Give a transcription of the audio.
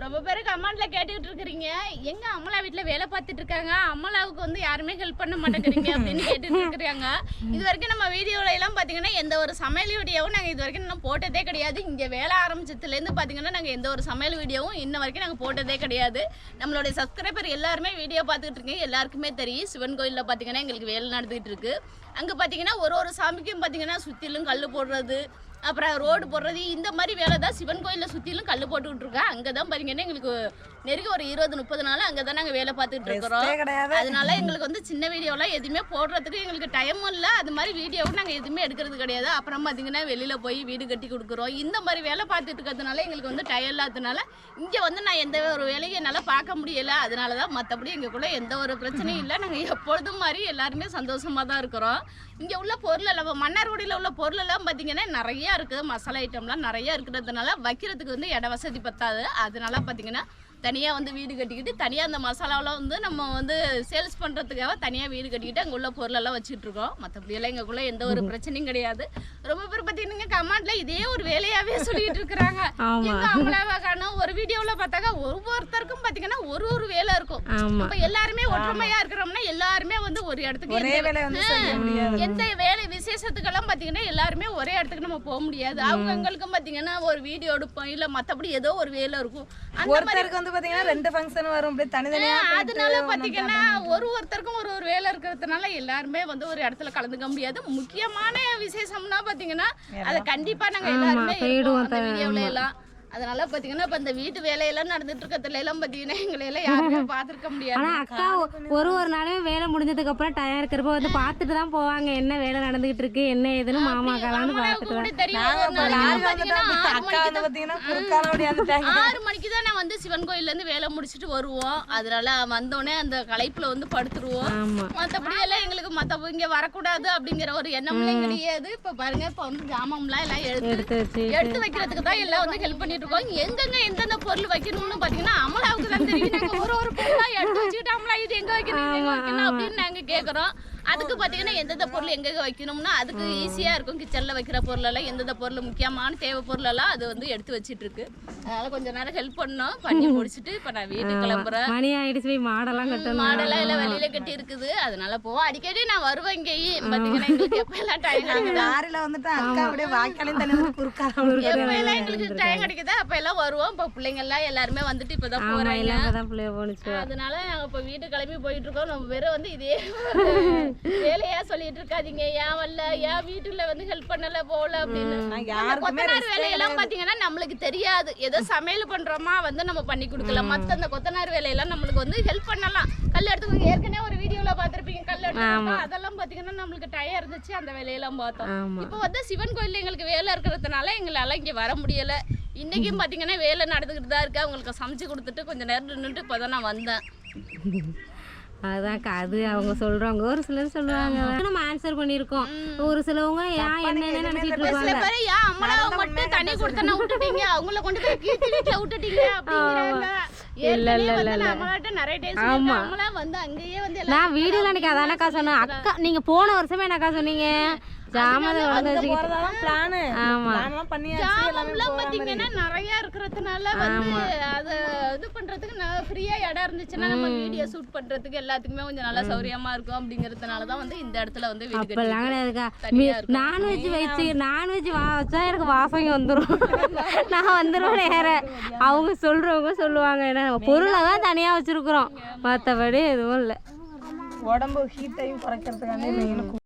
ரொம்ப பேர் கமெண்ட்ல கேட்டுக்கிட்டு இருக்கிறீங்க. எங்க அமலா வீட்ல வேலை பார்த்துட்டு இருக்காங்க? அமலாவுக்கு வந்து யாருமே ஹெல்ப் பண்ண மாட்டேங்கிறீங்க அப்படின்னு கேட்டுட்டு இருக்கிறாங்க. இது வரைக்கும் நம்ம வீடியோல எல்லாம் பாத்தீங்கன்னா எந்த ஒரு சமையல் வீடியோவும் நாங்க இது வரைக்கும் இன்னும் போட்டதே கிடையாது. இங்க வேலை ஆரம்பிச்சதுல இருந்து பாத்தீங்கன்னா நாங்க எந்த ஒரு சமையல் வீடியோவும் இன்ன வரைக்கும் நாங்க போட்டதே கிடையாது. நம்மளுடைய சப்ஸ்கிரைபர் எல்லாருமே வீடியோ பார்த்துக்கிட்டு இருக்கீங்க. எல்லாருக்குமே தெரியும். சிவன் கோயில்ல பாத்தீங்கன்னா எங்களுக்கு வேலை நடந்துகிட்டு இருக்கு. அங்க பாத்தீங்கன்னா ஒரு ஒரு சாமிக்கும் பாத்தீங்கன்னா சுத்திலும் கல் போடுறது அப்புறம் ரோடு போடுறது இந்த மாதிரி வேலை தான் சிவன் கோயிலில் சுற்றிலும் கல் போட்டுக்கிட்டு இருக்கோம் அங்கே தான் பாத்தீங்கன்னா எங்களுக்கு நெருங்கி ஒரு இருபது முப்பது நாள் அங்கே தான் நாங்கள் வேலை பார்த்துட்டு இருக்கிறோம். அதனால எங்களுக்கு வந்து சின்ன வீடியோலாம் எதுவுமே போடுறதுக்கு எங்களுக்கு டைமும் இல்லை. அது மாதிரி வீடியோவும் நாங்கள் எதுவுமே எடுக்கிறது கிடையாது. அப்புறம் பார்த்தீங்கன்னா வெளியில் போய் வீடு கட்டி கொடுக்குறோம். இந்த மாதிரி வேலை பார்த்துட்டு இருக்கிறதுனால எங்களுக்கு வந்து டயம் இல்லாததுனால இங்கே வந்து நான் எந்த ஒரு வேலையும் என்னால் பார்க்க முடியல. அதனால தான் மற்றபடி எங்களுக்குள்ள எந்த ஒரு பிரச்சனையும் இல்லை. நாங்கள் எப்பொழுதும் மாதிரி எல்லாருமே சந்தோஷமாக தான் இருக்கிறோம். இங்கே உள்ள பொருள் எல்லாம் மன்னார்குடியில் உள்ள பொருள் எல்லாம் பார்த்தீங்கன்னா நிறைய இருக்குது மசாலா ஐட்டம்லாம் நிறைய இருக்கிறதுனால வைக்கிறதுக்கு வந்து இட வசதி பத்தாது. அதனால பார்த்தீங்கன்னா தனியாக வந்து வீடு கட்டிக்கிட்டு தனியாக அந்த மசாலாவெல்லாம் வந்து நம்ம வந்து சேல்ஸ் பண்ணுறதுக்காக தனியாக வீடு கட்டிக்கிட்டு அங்கே உள்ள பொருளெல்லாம் வச்சுட்டு இருக்கோம். மற்றபடியெல்லாம் எங்களுக்குள்ள எந்த ஒரு பிரச்சனையும் கிடையாது. ரொம்ப பேர் பார்த்தீங்கன்னா கமெண்ட்ல இதே ஒரு வேலையாகவே சொல்லிட்டு இருக்கிறாங்க. காணோம் ஒரு வீடியோவில் பார்த்தாக்கா ஒவ்வொருத்தருக்கும் பார்த்தீங்கன்னா ஒரு ஒரு வேலை இருக்கும். அப்ப எல்லாருமே ஒற்றுமையா இருக்கிறோம்னா எல்லாருமே வந்து ஒரு இடத்துக்கு எந்த- வேலை விசேஷத்துக்கெல்லாம் பாத்தீங்கன்னா எல்லாருமே ஒரே இடத்துக்கு நம்ம போக முடியாது. அவங்கவுங்களுக்கும் பாத்தீங்கன்னா ஒரு வீடியோ எடுப்போம். இல்ல மத்தபடி ஏதோ ஒரு வேலை இருக்கும். அந்த மாதிரி ஒருத்தருக்கு வந்து பாத்தீங்கன்னா ரெண்டு ஃபங்க்ஷன் வரும். அப்படியே தனித்தனியா அதனால ஒண்ணும் பாத்தீங்கன்னா ஒரு ஒருத்தருக்கும் ஒரு ஒரு வேலை இருக்கிறதுனால எல்லாருமே வந்து ஒரு இடத்துல கலந்துக்க முடியாது. முக்கியமான விசேஷம்னா பாத்தீங்கன்னா அதை கண்டிப்பா நாங்க எல்லாருமே வீடியோல எல்லாம். அதனால பாத்தீங்கன்னா இப்ப இந்த வீட்டு வேலையெல்லாம் நடந்துட்டு இருக்கிறதுல எல்லாம் பாத்தீங்கன்னா எங்களை எல்லாம் யாருமே பாத்திருக்க முடியாது. ஆனா அக்கா ஒரு ஒரு நாளுமே வேலை முடிஞ்சதுக்கு அப்புறம் டயம் இருக்கிறப்ப வந்து பார்த்துட்டு தான் போவாங்க. என்ன வேலை நடந்துகிட்டு இருக்கு என்ன ஏதுன்னு மாமா கலான்னு வந்துட்டோம் ஆறு மணிக்கு வந்து சிவன் கோயில்ல இருந்து வேலை முடிச்சுட்டு வருவோம். அதனால வந்தோடனே அந்த களைப்புல வந்து படுத்துருவோம். மத்தபடி எல்லாம் எங்களுக்கு மத்த இங்க வரக்கூடாது அப்படிங்கிற ஒரு எண்ணம்லாம் கிடையாது. இப்ப பாருங்க இப்ப வந்து ஜாமான்லாம் எல்லாம் எடுத்து எடுத்து எடுத்து வைக்கிறதுக்கு தான் எல்லாம் வந்து ஹெல்ப் பண்ணிட்டு இருக்கோம். எங்கெங்க எந்தெந்த பொருள் வைக்கணும்னு பாத்தீங்கன்னா அமலாவுக்கு தான் தெரியும். ஒரு ஒரு பொருளா எடுத்து வச்சுக்கிட்டு அமலா இது எங்க வைக்கணும் இது எங்க வைக்கணும் அப்படின்னு நாங்க கேக்குறோம். அதுக்கு பாத்தீங்கன்னா எந்தெந்த பொருள் எங்க வைக்கணும்னா அதுக்கு ஈஸியா இருக்கும். கிச்சன்ல வைக்கிற பொருள் எல்லாம் எந்தெந்த பொருள் முக்கியமான தேவை பொருள் எல்லாம் அது வந்து எடுத்து வச்சிட்டு இருக்கு அதனால கொஞ்ச நேரம் ஹெல்ப் பண்ணோம். பண்ணி முடிச்சிட்டு இப்ப நான் வீட்டுக்கு கிளம்புறேன். மணி ஆயிடுச்சு போய் மாடெல்லாம் கட்டணும். மாடெல்லாம் எல்லாம் வெளியில கட்டி இருக்குது அதனால போவோம் அடிக்கடி நான் வருவேன் இங்கேயும். பாத்தீங்கன்னா எங்களுக்கு எப்ப எல்லாம் டைம் வந்துட்டு அக்கா அப்படியே வாய்க்காலையும் தண்ணி வந்து குறுக்கால எப்ப எல்லாம் எங்களுக்கு டைம் கிடைக்குதா அப்ப எல்லாம் வருவோம். இப்ப பிள்ளைங்க எல்லாம் எல்லாருமே வந்துட்டு இப்பதான் பிள்ளைய போனுச்சு அதனால நாங்க இப்ப வீட்டு கிளம்பி போயிட்டு இருக்கோம். நம்ம வெறும் வந்து இதே வேலையா சொல்லிட்டு இருக்காதீங்க ஏன் வரல? ஏன் வீட்டுல வந்து ஹெல்ப் பண்ணல போல அப்படின்னு. கொத்தனார் வேலையெல்லாம் பாத்தீங்கன்னா நம்மளுக்கு தெரியாது. ஏதோ சமையல் பண்றோமா வந்து நம்ம பண்ணி கொடுக்கலாம் மத்த அந்த கொத்தனார் வேலையெல்லாம் நம்மளுக்கு வந்து ஹெல்ப் பண்ணலாம். கல் எடுத்து ஏற்கனவே ஒரு வீடியோல பாத்திருப்பீங்க கல் எடுத்து அதெல்லாம் பாத்தீங்கன்னா நம்மளுக்கு டயம் இருந்துச்சு அந்த வேலையெல்லாம் பார்த்தோம். இப்போ வந்து சிவன் கோயில்ல எங்களுக்கு வேலை இருக்கிறதுனால எங்களால இங்க வர முடியல. இன்னைக்கும் பாத்தீங்கன்னா வேலை நடந்துக்கிட்டு தான் இருக்கு. அவங்களுக்கு சமைச்சு கொடுத்துட்டு கொஞ்ச நேரம் நின்றுட்டு இப்போதான் நான் வந்தேன். அதான்க்கா அது அவங்க சொல்றாங்க ஒரு சிலர் சொல்லுவாங்க. நம்ம ஆன்சர் பண்ணியிருக்கோம் ஒரு சிலவங்க ஏன் என்னன்னு நினைச்சிட்டு இருப்பாங்க? ஏன் அம்மளாவை மட்டும் தண்ணி கொடுத்தன விட்டுட்டீங்க? அவங்கள கொண்டு போய் கீழ்த்தி வீட்டுல விட்டுட்டீங்க? அப்படிங்கிறாங்க. அம்மளாட்ட நிறைய டைம் சொல்லியிருக்கேன் அம்மளா வந்து அங்கேயே வந்து நான் வீடியோல அன்னைக்கு அதானக்கா சொன்னேன். அக்கா நீங்க போன வருஷமே என்னக்கா சொன்னீங்க? போறதாதான் பிளானு ஆமா. பிளான்லாம் பண்ணியாச்சு எல்லாமே ஜாமம்லாம் பாத்தீங்கன்னா நிறைய இருக்கிறதுனால வந்து அது இது பண்றதுக்கு நான் ஃப்ரீயா இடம் இருந்துச்சுன்னா நம்ம வீடியோ ஷூட் பண்றதுக்கு எல்லாத்துக்குமே கொஞ்சம் நல்லா சௌரியமா இருக்கும் அப்படிங்கறதுனால தான் வந்து இந்த இடத்துல வந்து வீடு கட்டி தனியா. நான்வெஜ் வச்சு நான்வெஜ் வச்சா எனக்கு வாசம் வந்துடும் நான் வந்துடுவேன் நேர. அவங்க சொல்றவங்க சொல்லுவாங்க ஏன்னா பொருளை தான் தனியாக வச்சிருக்கிறோம். மற்றபடி எதுவும் இல்லை. உடம்பு ஹீட்டையும் குறைக்கிறதுக்காண்டி மெயின்